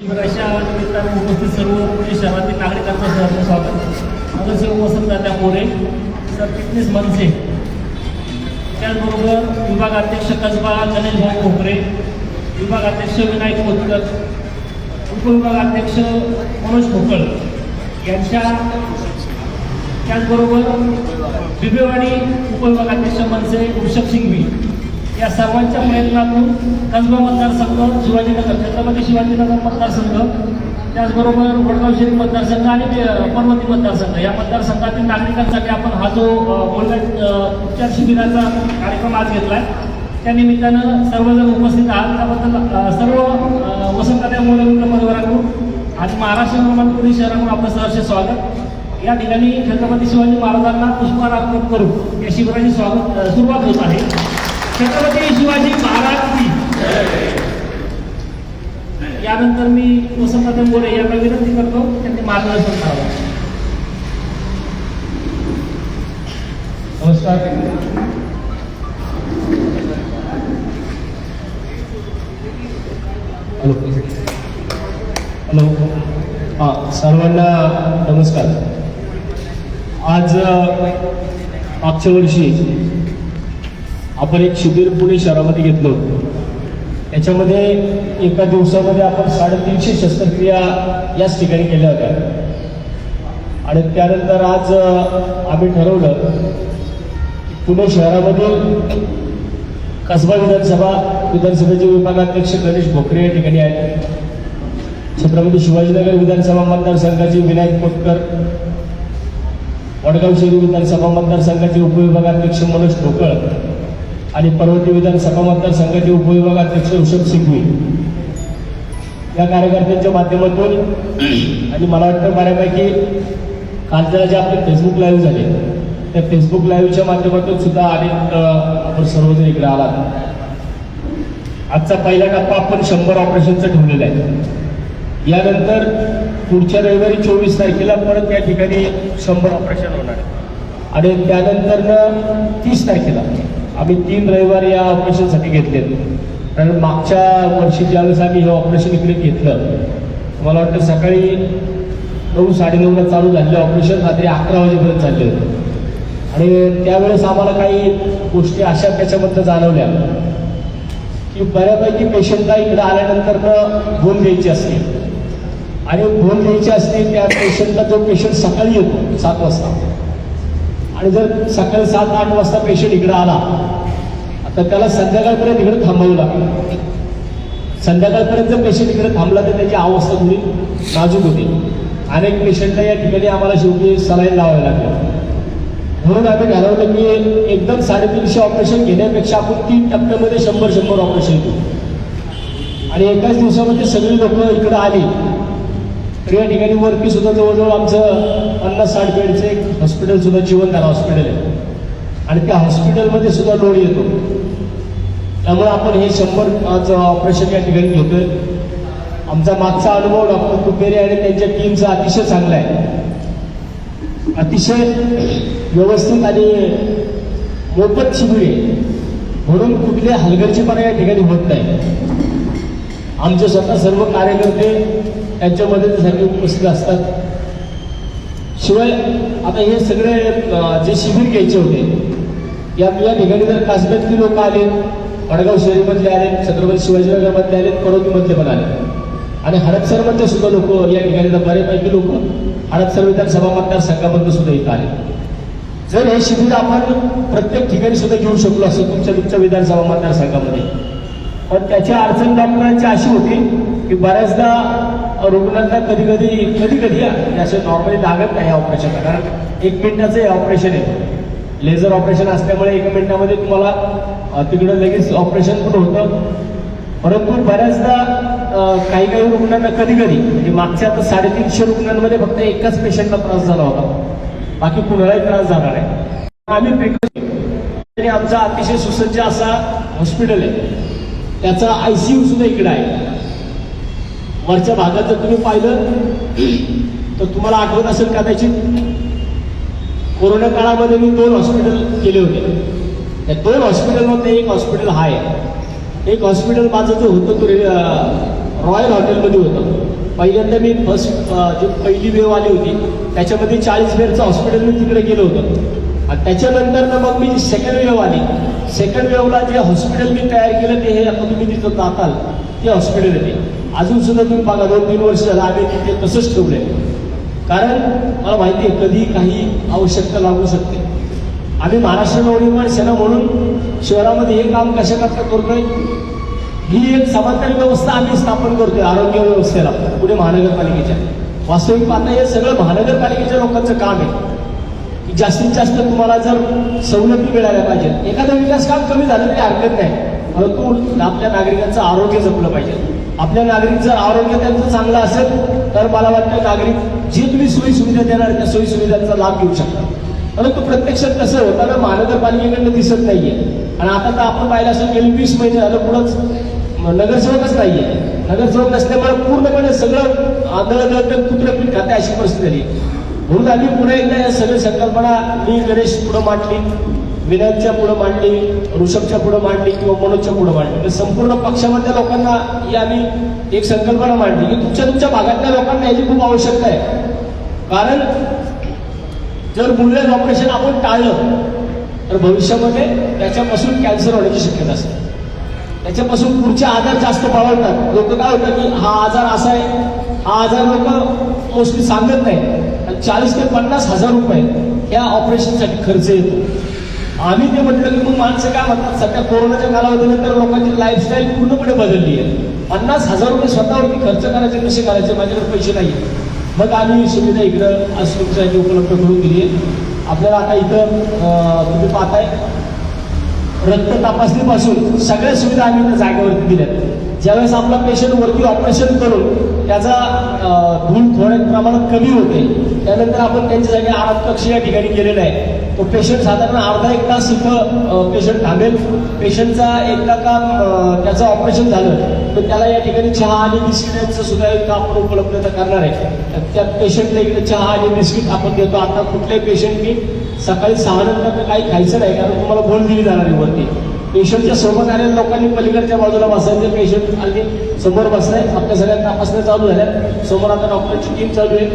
अशा निमित्ताने उपस्थित सर्व पुणे शहरातील नागरिकांचं सहर्ष स्वागत. माझं सर्व वसंतदादा मोरे सर फिटनेस मनसे त्याचबरोबर विभागाध्यक्ष कसबा गणेश भाऊ खोकरे विभागाध्यक्ष विनायक कोतकर उपविभागाध्यक्ष मनोज खोकळ यांच्या त्याचबरोबर बिबेवाडी उपविभागाध्यक्ष मनसे वृषभ सिंघवी या सर्वांच्या प्रयत्नातून कसबा मतदारसंघ शिवाजीनगर छत्रपती शिवाजीनगर मतदारसंघ त्याचबरोबर वडगाव शरीफ मतदारसंघ आणि पर्वती मतदारसंघ. या मतदारसंघातील नागरिकांसाठी आपण हा जो ऑनलाईन उपचार शिबिराचा कार्यक्रम आज घेतला आहे त्या निमित्तानं सर्वजण उपस्थित आहात. त्याबद्दल सर्व अ, वसंतदादा परिवाराकडून आज महाराष्ट्र निर्माण पुणे शहराकडून आपलं सहर्ष स्वागत. या ठिकाणी छत्रपती शिवाजी महाराजांना पुष्पहार अर्पण करून या शिबिराची स्वागत सुरुवात होत आहे. छत्रपती शिवाजी महाराज की. यानंतर मी वसंतदादा मोरे यांना विनंती करतो त्यांनी मार्गदर्शन करावं. नमस्कार. हॅलो. हॅलो. हां सर्वांना नमस्कार. आज मागच्या वर्षी आपण एक शिबिर पुणे शहरामध्ये घेतलं होतं. त्याच्यामध्ये एका दिवसामध्ये आपण साडेतीनशे शस्त्रक्रिया याच ठिकाणी केल्या होत्या. आणि त्यानंतर आज आम्ही ठरवलं पुणे शहरामधील कसबा विधानसभा विधानसभेचे विभागाध्यक्ष गणेश भोकरे या ठिकाणी आहेत. छत्रपती शिवाजीनगर विधानसभा मतदारसंघाचे विनायक कोटकर वडगाव शहरी विधानसभा मतदारसंघाचे उपविभागाध्यक्ष मनोज ठोकळ आणि पर्वती विधानसभा मतदारसंघाचे उपविभागाध्यक्ष ऋषभ सिंघवी या कार्यकर्त्यांच्या माध्यमातून आणि मला वाटतं बऱ्यापैकी कालच्या जे आपले फेसबुक लाईव्ह झाले त्या फेसबुक लाईव्हच्या माध्यमातून सुद्धा अनेक आपण सर्वजण इकडे आलात. आजचा पहिला टप्पा आपण शंभर ऑपरेशनचा ठेवलेला आहे. यानंतर पुढच्या रविवारी चोवीस तारखेला परत या ठिकाणी शंभर ऑपरेशन होणार आहे. आणि त्यानंतर तीस तारखेला आम्ही तीन रविवार या ऑपरेशनसाठी घेतले कारण मागच्या वर्षी ज्यावेळेस आम्ही हे ऑपरेशन इकडे घेतलं मला वाटतं सकाळी नऊ साडेनऊला चालू झालेलं ऑपरेशन रात्री अकरा वाजेपर्यंत चालले होते. आणि त्यावेळेस आम्हाला काही गोष्टी अशा त्याच्याबद्दल जाणवल्या की बऱ्यापैकी पेशंटला इकडे आल्यानंतर भूल घ्यायची असते. आणि भूल घ्यायची असते त्या पेशंटला जो पेशंट सकाळी येतो सात वाजता आणि जर सकाळी सात आठ वाजता पेशंट इकडे आला तर त्याला संध्याकाळपर्यंत इकडे थांबावं लागेल. संध्याकाळपर्यंत जर पेशंट इकडे थांबला तर त्याची अवस्था थोडी नाजूक होती. अनेक पेशंटला या ठिकाणी आम्हाला शेवटी सलाईन लावावे लागले. म्हणून आम्ही घालवलं की एकदम साडेतीनशे ऑपरेशन घेण्यापेक्षा आपण तीन टप्प्यामध्ये शंभर शंभर ऑपरेशन घेऊ आणि एकाच दिवसामध्ये सगळी लोक इकडे आली. त्या या ठिकाणी वरती सुद्धा जवळजवळ आमचं पन्नास साठ बेडचं एक हॉस्पिटल सुद्धा जीवनधारा हॉस्पिटल आहे. आणि त्या हॉस्पिटलमध्ये सुद्धा लोड येतो. त्यामुळे आपण हे शंभर आज ऑपरेशन या ठिकाणी घेतोय. आमचा मागचा अनुभव डॉक्टर कुपेरे आणि त्यांच्या टीमचा अतिशय चांगला आहे. अतिशय व्यवस्थित आणि मोफत शिबिर आहे. म्हणून कुठले हलगर्जीपणा या ठिकाणी होत नाही. आमचे स्वतः सर्व कार्यकर्ते त्यांच्या मदतीसाठी उपस्थित असतात. शिवाय आता हे सगळे जे शिबिर घ्यायचे होते या या ठिकाणी जर कासब्यातली लोक आले वडगाव शहरीमधले आले छत्रपती शिवाजीनगरमधले आले परवतीमधले पण आले. आणि हडपसरमधले सुद्धा लोक या ठिकाणी तर बरेपैकी लोक हडपसर विधानसभा मतदारसंघामधून सुद्धा इथं आले. जर हे शिबिर आपण प्रत्येक ठिकाणी सुद्धा घेऊ शकलो असं तुमच्या तुमच्या विधानसभा मतदारसंघामध्ये. पण त्याची अडचण डॉक्टरांची अशी होती की बऱ्याचदा रुग्णांना कधी कधी कधी कधी असे नॉर्मली लागत नाही ऑपरेशन कारण एक मिनिटाचं हे ऑपरेशन आहे. लेझर ऑपरेशन असल्यामुळे एका मिनिटामध्ये तुम्हाला तिकडं लगेच ऑपरेशन पण होतं. परंतु बऱ्याचदा काही काही रुग्णांना कधी कधी म्हणजे मागच्या आता साडेतीनशे रुग्णांमध्ये फक्त एकाच पेशंटला त्रास झाला होता. बाकी कुणालाही त्रास झाला नाही. आम्ही प्रिकॉशन आमचा अतिशय सुसज्ज असा हॉस्पिटल आहे. त्याचा आय सी यू सुद्धा इकडे आहे. वरच्या भागात जर तुम्ही पाहिलं तर तुम्हाला आठवत असेल कदाचित कोरोना काळामध्ये मी दोन हॉस्पिटल केले होते. त्या दोन हॉस्पिटलमध्ये एक हॉस्पिटल हा आहे एक हॉस्पिटल माझं जो होतं तो रॉयल हॉटेलमध्ये होतं. पहिल्यांदा मी फर्स्ट जी पहिली वेव आली होती त्याच्यामध्ये चाळीस बेडचं हॉस्पिटल मी तिकडे गेलो होतो. आणि त्याच्यानंतर ना मग मी सेकंड वेव आली. सेकंड वेवला जे हॉस्पिटल मी तयार केलं ते हे आता तुम्ही तिथं जाताल ते हॉस्पिटल आहे अजून सुद्धा तुम्ही बघा दोन तीन वर्ष झालं आम्ही तिथे तसंच ठेवलंय. कारण मला माहिती आहे कधी काही आवश्यकता लागू शकते. आम्ही महाराष्ट्र नवनिर्माण सेना म्हणून शहरामध्ये हे काम कशा करता करतोय? ही एक समांतर व्यवस्था आम्ही स्थापन करतोय आरोग्य व्यवस्थेला पुणे महानगरपालिकेच्या. वास्तविक पाहता हे सगळं महानगरपालिकेच्या लोकांचं काम आहे. की जास्तीत जास्त तुम्हाला जर सवलती मिळाल्या पाहिजेत एखादं विकास काम कमी झालं तरी हरकत नाही. परंतु आपल्या नागरिकांचं आरोग्य जपलं पाहिजे. आपल्या नागरिक जर आरोग्य त्यांचं चांगलं असेल तर मला वाटतं नागरिक जे तुम्ही सोयी सुविधा देणार त्या सोयी सुविधांचा लाभ घेऊ शकता परंतु प्रत्यक्षात कसं होताना महानगरपालिकेकडनं दिसत नाहीये. आणि आता तर आपण पाहिलं असं गेली वीस महिने झालं पुढंच नगरसेवकच नाहीये. नगरसेवक नसल्यामुळे पूर्णपणे सगळं आंदोलन कुत्र पीठ खाते अशी परिस्थिती झाली म्हणून आम्ही पुन्हा एकदा या सगळी संकल्पना मी गणेश पुढं मांडली. विनायकच्या पुढं मांडली ऋषभच्या पुढं मांडली किंवा मनोजच्या पुढं मांडली. तर संपूर्ण पक्षामधल्या लोकांना ही आम्ही एक संकल्पना मांडली की तुमच्या तुमच्या भागातल्या लोकांना याची खूप आवश्यकता आहे. कारण जर मूल्य ऑपरेशन आपण टाळलं तर भविष्यामध्ये त्याच्यापासून कॅन्सर होण्याची शक्यता असते. त्याच्यापासून पुढचे आजार जास्त बळवतात लोक काय होतं की हा आजार असा आहे हा आजार लोक मोस्टली सांगत नाही आणि चाळीस ते पन्नास हजार रुपये या ऑपरेशनसाठी खर्च येतो. आम्ही ते म्हटलं की मग माणसं काय म्हणतात? सध्या कोरोनाच्या कालावधीनंतर लोकांची लाईफस्टाईल पूर्णपणे बदलली आहे. पन्नास हजार रुपये स्वतःवरती खर्च करायचे कसे करायचे? माझ्याकडे पैसे नाही मग आम्ही ही सुविधा इकडं आज तुमच्यासाठी उपलब्ध करून दिली आहे. आपल्याला आता इथं तुम्ही पाहताय रक्त तपासणीपासून सगळ्या सुविधा आम्ही त्या जागेवरती दिल्यात ज्यावेळेस आपला पेशंट वरती ऑपरेशन करून त्याचा धूळ थोड्या प्रमाणात कमी होते. त्यानंतर आपण त्यांच्यासाठी आराम कक्ष या ठिकाणी केलेला आहे. तो पेशंट साधारण अर्धा एक तास इथं पेशंट थांबेल. पेशंटचा एकदा का त्याचं ऑपरेशन झालं तर त्याला या ठिकाणी चहा आणि बिस्किटांचं सुद्धा एक आपण उपलब्धता करणार आहे. त्या पेशंटला इकडे चहा आणि बिस्किट आपण देतो. आता कुठल्याही पेशंटनी सकाळी सहा नंतर काही खायचं नाही कारण तुम्हाला बोल दिली जाणार आहे वरती. पेशंटच्या सोबत आलेल्या लोकांनी पलीकडच्या बाजूला बसायचं. पेशंट आणि समोर बसलाय. आपल्या सगळ्या तपासण्या चालू झाल्या. समोर आता डॉक्टरची टीम चालू आहे.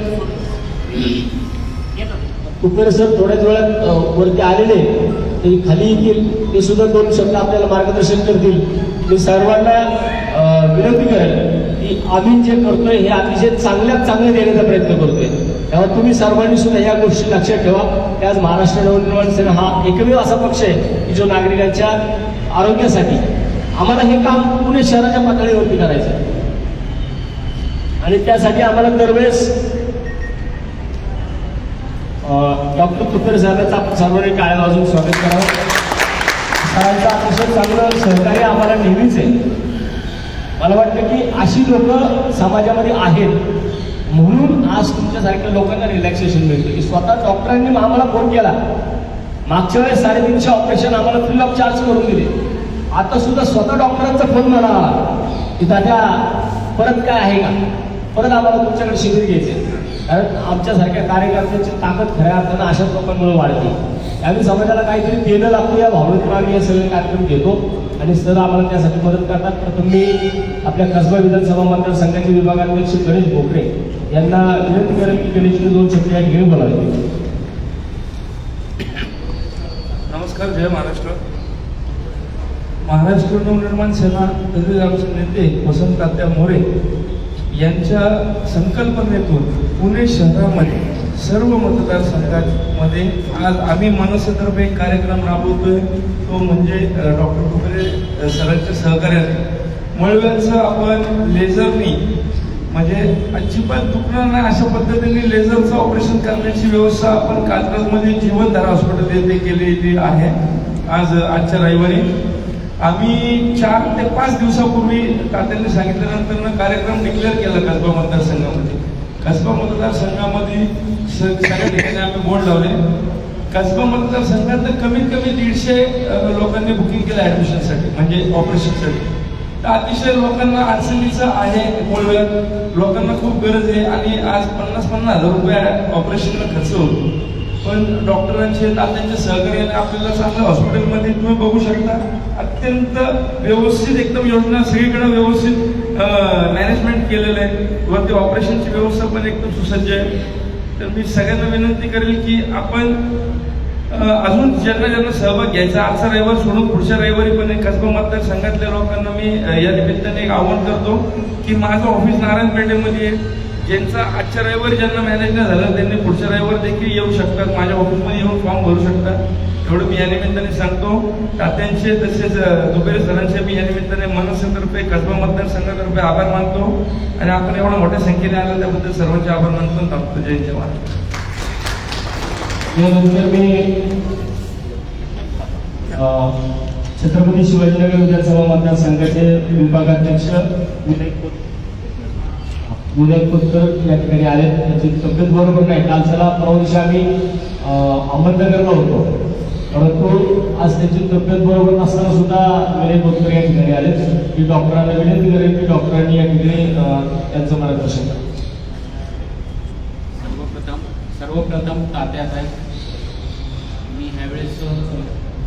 कुपेर सर थोड्याच वेळात वरती आलेले ते खाली येतील ते सुद्धा दोन शब्द आपल्याला मार्गदर्शन करतील. मी सर्वांना विनंती करेल की आम्ही जे करतोय हे अतिशय चांगल्यात चांगलं देण्याचा प्रयत्न करतोय. तेव्हा तुम्ही सर्वांनी सुद्धा या गोष्टी लक्षात ठेवा. की आज महाराष्ट्र नवनिर्माण सेना हा एकमेव असा पक्ष आहे की जो नागरिकांच्या आरोग्यासाठी आम्हाला हे काम पुणे शहराच्या पातळीवरती करायचं आहे. आणि त्यासाठी आम्हाला दरवेळेस डॉक्टर कुपेर सरांचं आपण सर्वांनी काय वाजून स्वागत करावं सरांचं अतिशय चांगलं सहकार्य आम्हाला नेहमीच आहे. मला वाटतं की अशी लोक समाजामध्ये आहेत म्हणून आज तुमच्यासारख्या लोकांना रिलॅक्सेशन मिळतं. की स्वतः डॉक्टरांनी आम्हाला फोन केला. मागच्या वेळेस साडेतीनशे ऑपरेशन आम्हाला फ्री ऑफ चार्ज करून दिले. आता सुद्धा स्वतः डॉक्टरांचा फोन मला आला की दादा परत काय आहे का? परत आम्हाला तुमच्याकडे शिबिर घ्यायचे कारण आमच्यासारख्या कार्यकर्त्यांची ताकद खऱ्या अर्थानं अशाच लोकांमुळे वाढते आम्ही समाजाला काहीतरी देणं लागतो या भावनेतून आम्ही हे सगळे कार्यक्रम घेतो. आणि सर आम्हाला त्यासाठी मदत करतात. प्रथम मी आपल्या कसबा विधानसभा मतदारसंघाचे विभागाध्यक्ष गणेश भोकरे यांना विनंती करेल की गणेशने दोन शब्द या ठिकाणी बोलावे. नमस्कार जय महाराष्ट्र. महाराष्ट्र नवनिर्माण सेना तसेच आमचे नेते वसंत मोरे यांच्या संकल्पनेतून पुणे शहरामध्ये सर्व मतदारसंघांमध्ये आज आम्ही मनसेतर्फे एक कार्यक्रम राबवतोय. तो म्हणजे डॉक्टर कुबेरे सरांच्या सहकार्याने. मळव्यांचं आपण लेझरनी म्हणजे अजिबात दुखणार नाही अशा पद्धतीने लेझरचं ऑपरेशन करण्याची व्यवस्था आपण कात्रजमध्ये जीवनधारा हॉस्पिटल येथे केलेली आहे. आज आजच्या रविवारी. आम्ही चार ते पाच दिवसापूर्वी तात्यांनी सांगितल्यानंतर कार्यक्रम डिक्लेअर केला कसबा मतदारसंघामध्ये. कसबा मतदारसंघामध्ये सगळ्या ठिकाणी आम्ही बोर्ड लावले. कसबा मतदारसंघात कमीत कमी दीडशे लोकांनी बुकिंग केलं ॲडमिशनसाठी म्हणजे ऑपरेशनसाठी तर अतिशय लोकांना अडचणीचं आहे मुळव्यात लोकांना खूप गरज आहे आणि आज पन्नास पन्नास हजार रुपये ऑपरेशनला खर्च होतो. पण डॉक्टरांचे त्यांच्या सहकार्याने आपल्याला चांगल्या हॉस्पिटलमध्ये तुम्ही बघू शकता. अत्यंत व्यवस्थित एकदम योजना सगळीकडे व्यवस्थित मॅनेजमेंट केलेलं आहे. वरती ऑपरेशनची व्यवस्था पण एकदम सुसज्ज आहे. तर मी सगळ्यांना विनंती करेल की आपण अजून ज्यांना ज्यांना सहभाग घ्यायचा आजचा रविवार सोडून पुढच्या रविवारी पण एक कसबा मतदारसंघातल्या लोकांना मी या निमित्ताने एक आवाहन करतो की माझं ऑफिस नारायणपेठेमध्ये आहे. ज्यांचा आजच्या रविवारी ज्यांना मॅनेज नाही झालं त्यांनी पुढच्या रविवार देखील येऊ शकतात. माझ्या ऑफिसमध्ये येऊन फॉर्म भरू शकतात. एवढं मी या निमित्ताने सांगतो. तात्यांचे तसेच दुबेरे सरांचे मी या निमित्ताने मनसेतर्फे कसबा मतदारसंघातर्फे आभार मानतो. आणि आपण एवढ्या मोठ्या संख्येने आलं त्याबद्दल सर्वांचे आभार मानतो. आणि थांबतो जय जवान यानंतर मी छत्रपती शिवाजीनगर विधानसभा मतदारसंघाचे विभागाध्यक्ष विनय कोत- विनय या ठिकाणी आले. त्यांची तब्येत बरोबर नाही. काल चला परवा दिवशी आम्ही अहमदनगरला होतो. परंतु आज त्यांची तब्येत बरोबर नसताना सुद्धा विनय कोतकर या ठिकाणी आले. मी डॉक्टरांना विनंती करेन की डॉक्टरांनी या ठिकाणी त्यांचं मार्गदर्शन करा सर्वप्रथम सर्वप्रथम तात्यासाहेब मी ह्यावेळेस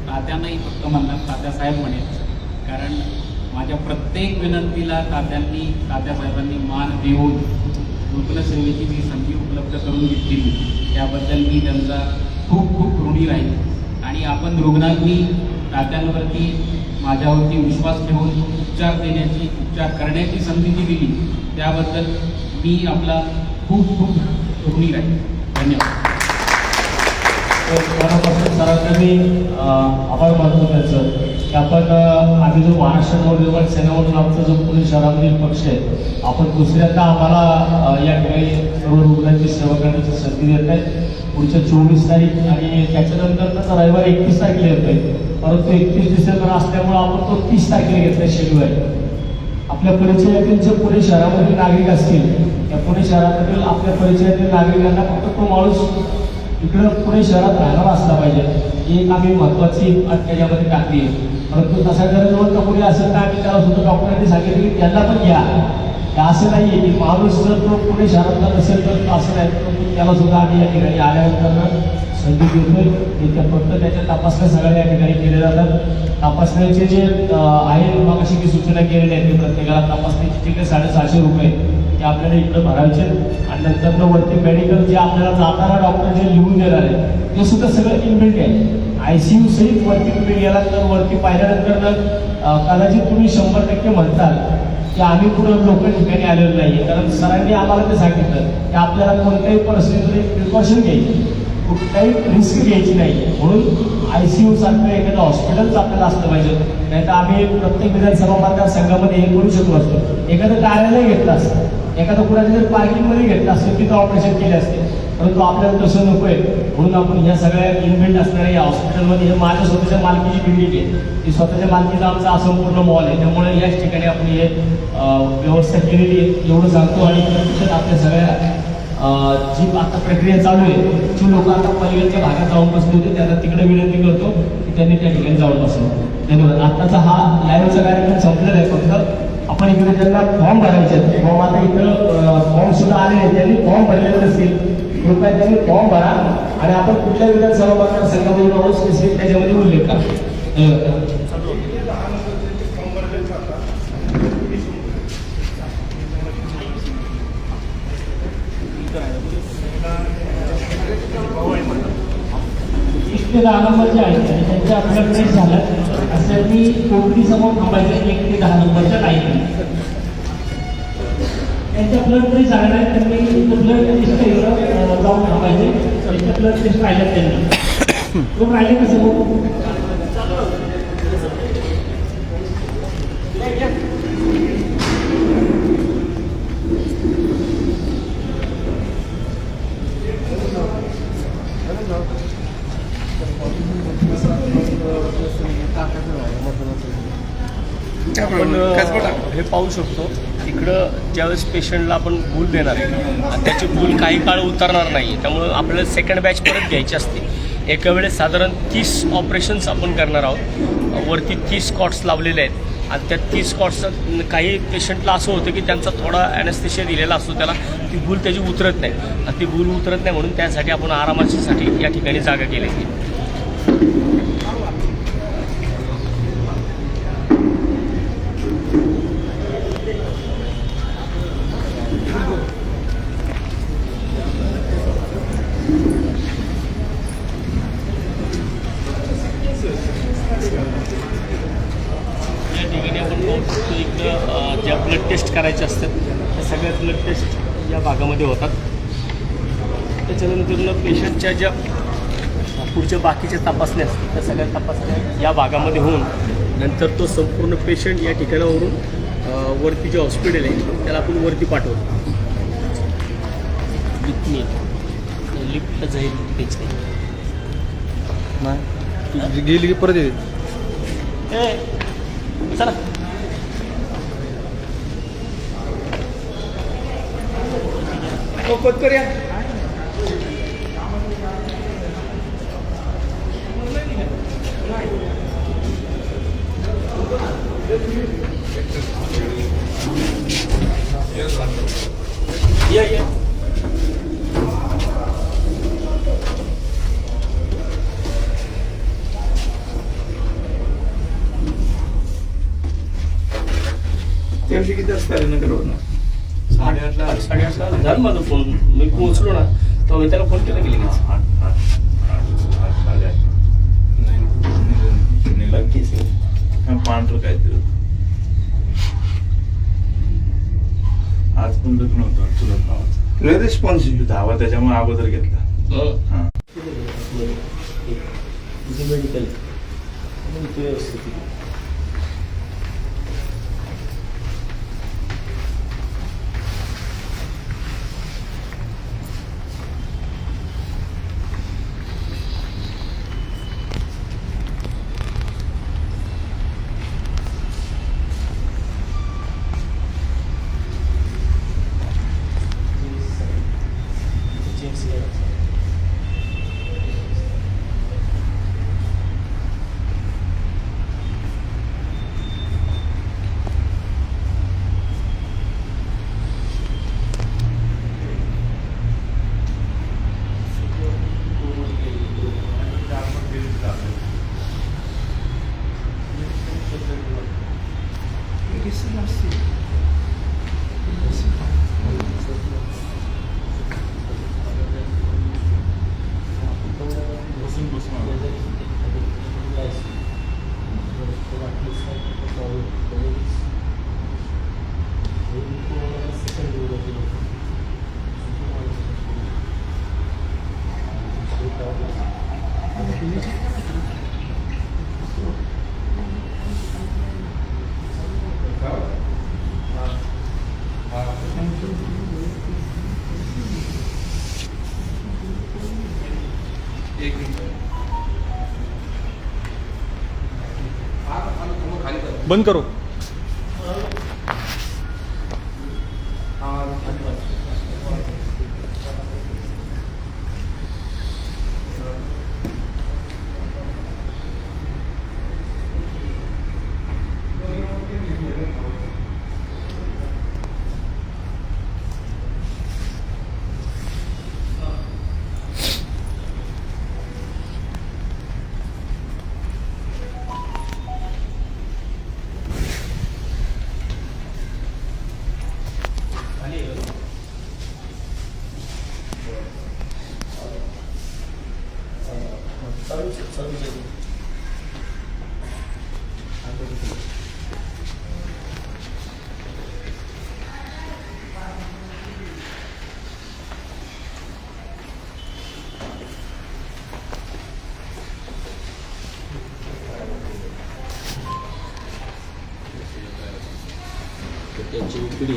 तात्या नाही फक्त म्हणणार तात्यासाहेब म्हणेन. कारण माझ्या प्रत्येक विनंतीला तात्यांनी तात्यासाहेबांनी मान देऊन रुग्णसेवेची जी संधी उपलब्ध करून घेतली त्याबद्दल मी त्यांचा खूप खूप ऋणी राहील आणि आपण रुग्णांनी तात्यांवरती माझ्यावरती विश्वास ठेवून उपचार देण्याची उपचार करण्याची संधी जी दिली त्याबद्दल मी आपला खूप खूप ऋणी राहील धन्यवाद. मनापासून सरांना मी आभार मानतो त्याचं. की आपण आम्ही जो महाराष्ट्र नवनिर्माण सेना म्हणून आमचा जो पुणे शहरामधील पक्ष आहे आपण दुसऱ्यांदा आम्हाला या ठिकाणी सर्व रुग्णांची सेवा करण्याची संधी देत आहे पुढच्या चोवीस तारीख आणि त्याच्यानंतर त्याचा रविवार एकतीस तारखेला येत आहे परंतु एकतीस डिसेंबर असल्यामुळे आपण तो तीस तारखेला घेतला शेड्यूल आहे आपल्या परिचयातील जे पुणे शहरामधील नागरिक असतील त्या पुणे शहरामधील आपल्या परिचयातील नागरिकांना फक्त तो माणूस इकडं पुणे शहरात राहणार असला पाहिजे. ही एक आम्ही महत्वाची अट त्याच्यामध्ये टाकली आहे. परंतु तसा जर जवळ कोणी असेल तर आम्ही त्याला सुद्धा डॉक्टरांनी सांगितलं की त्यांना पण घ्या. असं नाही आहे की माणूस जर तो पुणे शहरातला नसेल तर असं नाही त्याला सुद्धा आम्ही या ठिकाणी आल्यानंतर संधी देतोय. की त्या फक्त त्याच्या तपासण्या सगळ्या या ठिकाणी केल्या जातात. तपासण्याचे जे आहे मग अशी सूचना केलेल्या आहेत प्रत्येकाला तपासण्याची तिकडे साडेसहाशे रुपये ते आपल्याला इकडं भरायचे आणि नंतर वरती मेडिकल जे आपल्याला जाताना डॉक्टर जे लिहून देणार आहे ते सुद्धा सगळं इनबिल्ट आहे. आय सी यू सहित वरती तुम्ही गेलात तर वरती पाहिल्यानंतर तर कदाचित तुम्ही शंभर टक्के म्हणताल की आम्ही कुठं लोक ठिकाणी आलेलो नाही आहे कारण सरांनी आम्हाला ते सांगितलं की आपल्याला कोणत्याही परिस्थितीमध्ये प्रिकॉशन घ्यायची कुठलाही रिस्क घ्यायची नाही म्हणून आय सी यू सारखं एखादं हॉस्पिटलच आपल्याला असलं पाहिजे. नाही तर आम्ही प्रत्येक विधानसभा मतदारसंघामध्ये हे करू शकलो असतो. एखादं कार्यालय घेतलं असतं. एखादा कुणाच्या जर पार्किंगमध्ये घेतला असेल तिथं ऑपरेशन केले असते परंतु आपल्याला तसं नको आहे म्हणून आपण ह्या सगळ्या इन्व्हेंट असणाऱ्या या हॉस्पिटलमध्ये हे माझ्या स्वतःच्या मालकीची बिल्डिंग आहे. ती स्वतःच्या मालकीचा आमचा असंपूर्ण मॉल आहे. त्यामुळे याच ठिकाणी आपण हे व्यवस्था केलेली आहे एवढं सांगतो. आणि प्रत्यक्षात आपल्या सगळ्या जी आता प्रक्रिया चालू आहे जी लोक आता पलीकडच्या भागात जाऊन बसले होते. त्यांना तिकडे विनंती करतो की त्यांनी त्या ठिकाणी जाऊन बसलो धन्यवाद. आत्ताचा हा लाईव्हचा कार्यक्रम संपलेला आहे फक्त. आपण इकडे त्यांना फॉर्म भरायचे फॉर्म आता इथं फॉर्म सुद्धा आले नाही त्यांनी फॉर्म भरलेले नसतील कृपया त्यांनी फॉर्म भरा. आणि आपण कुठल्या विधानसभा मतदारसंघामध्ये स्पेसिफिक त्याच्यामध्ये उल्लेख करा धन्यवाद एक ते दहा नंबरचे आहेत आणि त्यांचे आपल्या प्लेस झालं असं मी कोकणी समोर थांबायचं एक ते दहा नंबरच्या लाईन त्यांच्या ब्लड टेस्ट झाल्या तर मी ब्लड टेस्ट इकडं जाऊन थांबायचे. त्यांच्या ब्लड टेस्ट राहिल्यात त्यांना. तो राहिले कसं आपण हे पाहू शकतो. इकडं ज्यावेळेस पेशंटला आपण भूल देणार आहे आणि त्याची भूल काही काळ उतरणार नाही त्यामुळं आपल्याला सेकंड बॅच परत घ्यायची असते. एका वेळेस साधारण तीस ऑपरेशन्स आपण करणार आहोत. वरती तीस स्कॉट्स लावलेले आहेत. आणि त्या तीस स्पॉट्सचं काही पेशंटला असं होतं की त्यांचा थोडा ॲनेस्थेशिया दिलेला असतो त्याला ती भूल त्याची उतरत नाही. आणि ती भूल उतरत नाही म्हणून त्यासाठी आपण आरामासाठी या ठिकाणी जागा केलेली बाकीच्या तपासण्या असतात त्या सगळ्या तपासण्या या भागामध्ये होऊन नंतर तो संपूर्ण पेशंट या ठिकाणावरून वरती जे हॉस्पिटल आहे त्याला आपण वरती पाठवतो. लिफ्टने लिफ्ट जाईल त्याची गेली की परत येते ए चला. या या त्यांची किती असते नगरवरनं साडेआठला साडेआठला झालं माझा फोन. मी पोहोचलो ना तेव्हा मी त्याला फोन केला की लगेच बाकीच नाही. पांढरं काहीतरी आज पण लग्न होतं चुलत नावाचं लय रिस्पॉन्सिबिलिटी धावा त्याच्यामुळे अगोदर घेतला हं. हा तुझं मेडिकल म्हणून ते व्यवस्थित आहे. बंद करो. त्यांची उकडी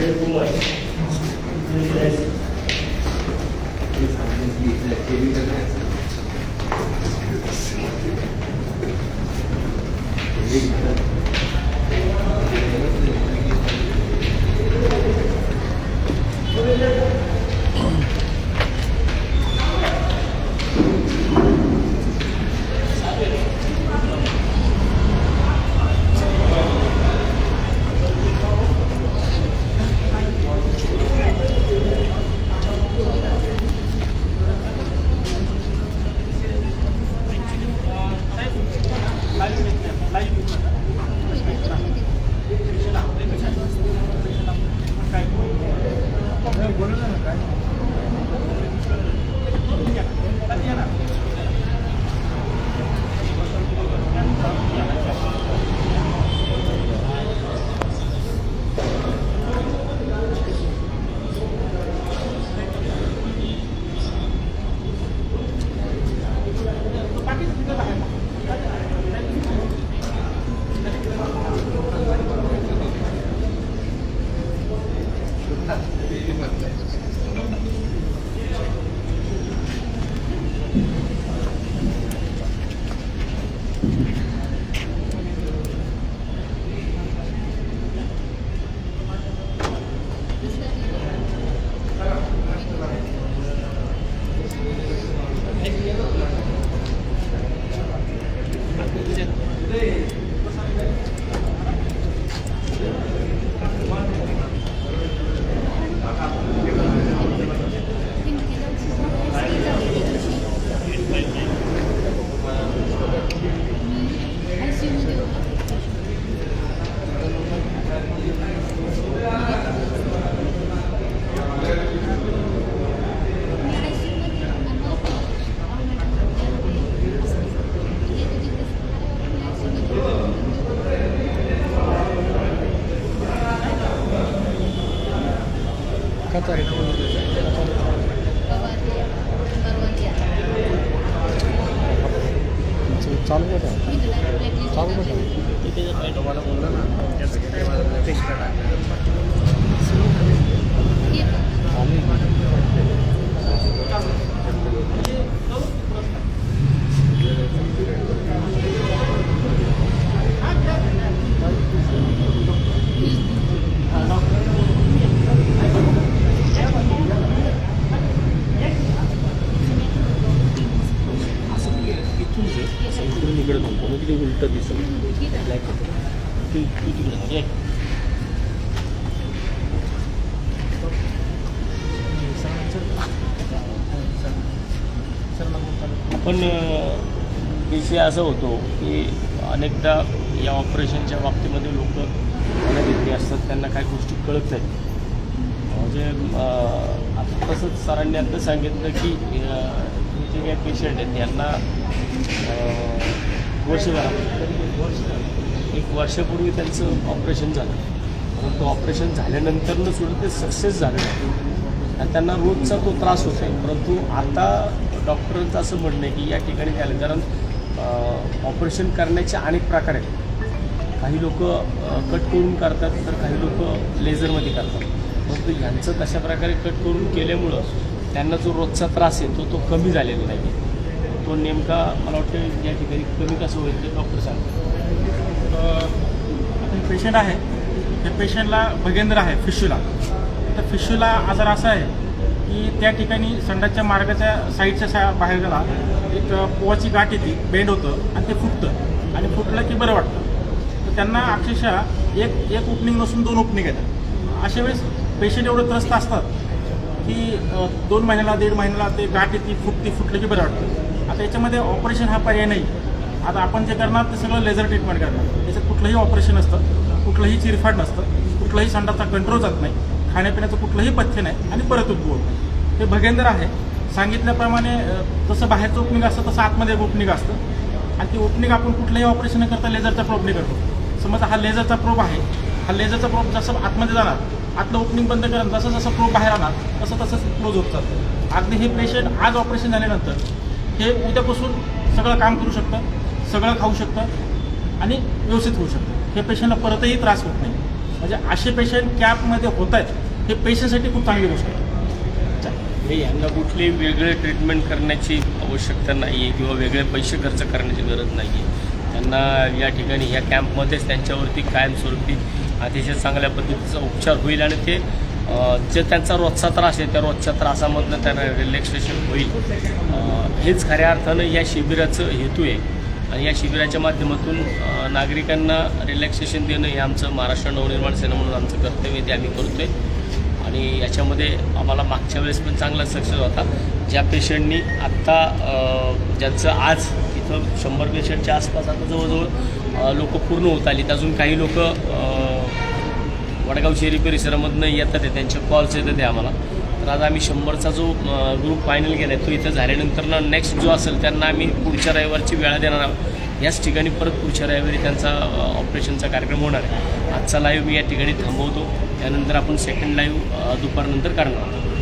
些部位，就是在。असा होतो की अनेकदा या ऑपरेशनच्या बाबतीमध्ये लोक घेतली असतात. त्यांना काही गोष्टी कळत नाही म्हणजे आता तसंच सरांनी आता सांगितलं की हे जे काही पेशंट आहेत यांना अं, वर्षभरात एक वर्षापूर्वी त्यांचं ऑपरेशन झालं. परंतु ऑपरेशन झाल्यानंतरनं सुद्धा ते सक्सेस झालं आणि त्यांना रोजचा तो त्रास होत आहे परंतु आता डॉक्टरांचं असं म्हणणं आहे की या ठिकाणी झालं कारण ऑपरेशन करण्याचे अनेक प्रकार आहेत. काही लोक कट करून करतात तर काही लोक लेझरमध्ये करतात. परंतु ह्यांचं तशा प्रकारे कट करून केल्यामुळं त्यांना जो रोजचा त्रास आहे तो तो कमी झालेला नाही तो नेमका मला वाटतं या ठिकाणी कमी कसं होईल ते डॉक्टर सांगतात. पेशंट आहे. त्या पेशंटला भगेंद्र आहे फिशूला. तर फिशूला आजार असा आहे की त्या ठिकाणी संडासच्या मार्गाच्या साईडच्या सा बाहेर गेला एक पोवाची गाठ येते बेंड होतं आणि ते फुटतं. आणि फुटलं की बरं वाटतं. तर त्यांना अक्षरशः एक एक ओपनिंग नसून दोन ओपनिंग येतात. अशा वेळेस पेशंट एवढं त्रस्त असतात की दोन महिन्याला दीड महिन्याला ते गाठ येते फुटती फुटलं की बरं वाटतं. आता याच्यामध्ये ऑपरेशन हा पर्याय नाही. आता आपण जे करणार ते सगळं लेझर ट्रीटमेंट करणार. त्याच्यात कुठलंही ऑपरेशन असतं कुठलंही चिरफाड नसतं कुठलाही संडाचा कंट्रोल जात नाही खाण्यापिण्याचं कुठलंही पथ्य नाही आणि परत उद्भवत नाही. हे भगेंद्र आहे. सांगितल्याप्रमाणे जसं बाहेरचं ओपनिंग असतं तसं आतमध्ये एक ओपनिंग असतं. आणि ती ओपनिंग आपण कुठलंही ऑपरेशन न करता लेझरचा प्रोबने करतो. समज हा लेझरचा प्रोब आहे. हा लेझरचा प्रोब जसं आतमध्ये जाणार आतलं ओपनिंग बंद करत जसं जसं प्रोब बाहेर आणणार तसं तसंच क्लोज होत जातं. अगदी हे पेशंट आज ऑपरेशन झाल्यानंतर हे उद्यापासून सगळं काम करू शकतं सगळं खाऊ शकतं आणि व्यवस्थित होऊ शकतं. हे पेशंटला परतही त्रास होत नाही. म्हणजे असे पेशंट कॅपमध्ये होत आहेत हे पेशंटसाठी खूप चांगली गोष्ट आहे. हे यांना कुठली वेगळे ट्रीटमेंट करण्याची आवश्यकता नाही आहे किंवा वेगळे पैसे खर्च करण्याची गरज नाही आहे त्यांना या ठिकाणी या कॅम्पमध्येच त्यांच्यावरती कायमस्वरूपी अतिशय चांगल्या पद्धतीचा उपचार होईल आणि ते जे त्यांचा रोजचा त्रास आहे त्या रोजच्या त्रासामधनं त्यांना रिलॅक्सेशन होईल. हेच खऱ्या अर्थानं या शिबिराचं हेतू आहे. आणि या शिबिराच्या माध्यमातून नागरिकांना रिलॅक्सेशन देणं हे आमचं महाराष्ट्र नवनिर्माण सेना म्हणून आमचं कर्तव्य ते आम्ही करतो आहे आणि याच्यामध्ये आम्हाला मागच्या वेळेस पण चांगला सक्सेस होता. ज्या पेशंटनी आत्ता ज्यांचं आज इथं शंभर पेशंटच्या आसपास आता जवळजवळ लोक पूर्ण होत आली अजून काही लोक वडगाव शहरी परिसरामधनं येतात आहे. त्यांचे कॉल्स येतात आहे आम्हाला. तर आज आम्ही शंभरचा जो ग्रुप फायनल केला आहे तो इथं झाल्यानंतर ना नेक्स्ट जो असेल त्यांना आम्ही पुढच्या रविवारची वेळा देणार आहोत. याच ठिकाणी परत पुढच्या रविवारी त्यांचा ऑपरेशनचा कार्यक्रम होणार आहे. आजचा लाईव्ह मी या ठिकाणी थांबवतो. त्यानंतर आपण सेकंड लाईव्ह दुपारनंतर करणार आहोत.